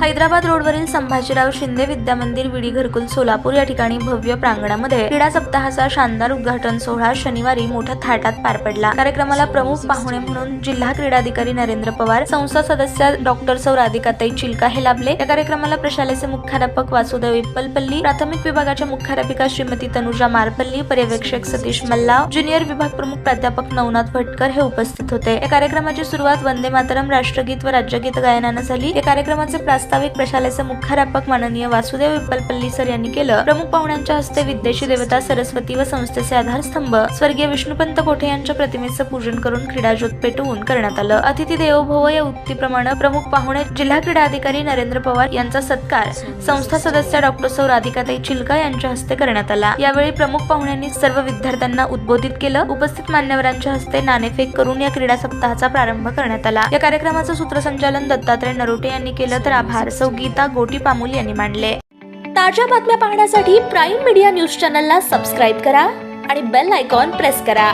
हैदराबाद रोडवरील संभाजीराव शिंदे विद्यामंदिर विडी घरकुल सोलापूर या ठिकाणी भव्य प्रांगणामध्ये क्रीडा सप्ताहाचा शानदार उद्घाटन सोहळा शनिवारी मोठ्या थाटात पार पडला. कार्यक्रमाला प्रमुख पाहुणे म्हणून जिल्हा क्रीडाधिकारी नरेंद्र पवार संस्था सदस्य डॉक्टर सौ राधिकाताई चिलका हे लाभले. या कार्यक्रमाला प्रशालेचे मुख्याध्यापक वासुदेव इप्पलपल्ली प्राथमिक विभागाच्या मुख्याध्यापिका श्रीमती तनुजा मारपल्ली पर्यवेक्षक सतीश मल्लाव ज्युनियर विभाग प्रमुख प्राध्यापक नवनाथ भटकर हे उपस्थित होते. या कार्यक्रमाची सुरुवात वंदे मातरम राष्ट्रगीत व राज्यगीत गायनानं झाली. या कार्यक्रमाचे प्रास्ताविक प्रशालेचे मुख्याध्यापक माननीय वासुदेव विप्पलपल्ली सर यांनी केलं. प्रमुख पाहुण्यांच्या हस्ते विद्येची देवता सरस्वती व संस्थेचे आधारस्तंभ. स्वर्गीय विष्णुपंत कोठे यांच्या प्रतिमेचं पूजन करून क्रीडाज्योत पेटवून करण्यात आलं. अतिथी देवभव या उक्तीप्रमाणे प्रमुख पाहुणे जिल्हा क्रीडा अधिकारी नरेंद्र पवार यांचा सत्कार. संस्था सदस्य डॉक्टर सौ राधिकाताई चिलका यांच्या हस्ते करण्यात आला. यावेळी प्रमुख पाहुण्यांनी सर्व विद्यार्थ्यांना उद्बोधित केलं. उपस्थित मान्यवरांच्या हस्ते नाणेफेक करून या क्रीडा सप्ताहाचा प्रारंभ करण्यात आला. या कार्यक्रमाचं सूत्रसंचालन दत्तात्रय नरोटे यांनी केलं. तर आभार सौ गीता गोटी पामुल यांनी मांडले. ताज्या बातम्या पाहण्यासाठी प्राईम मीडिया न्यूज चॅनलला सबस्क्राईब करा आणि बेल आयकॉन प्रेस करा.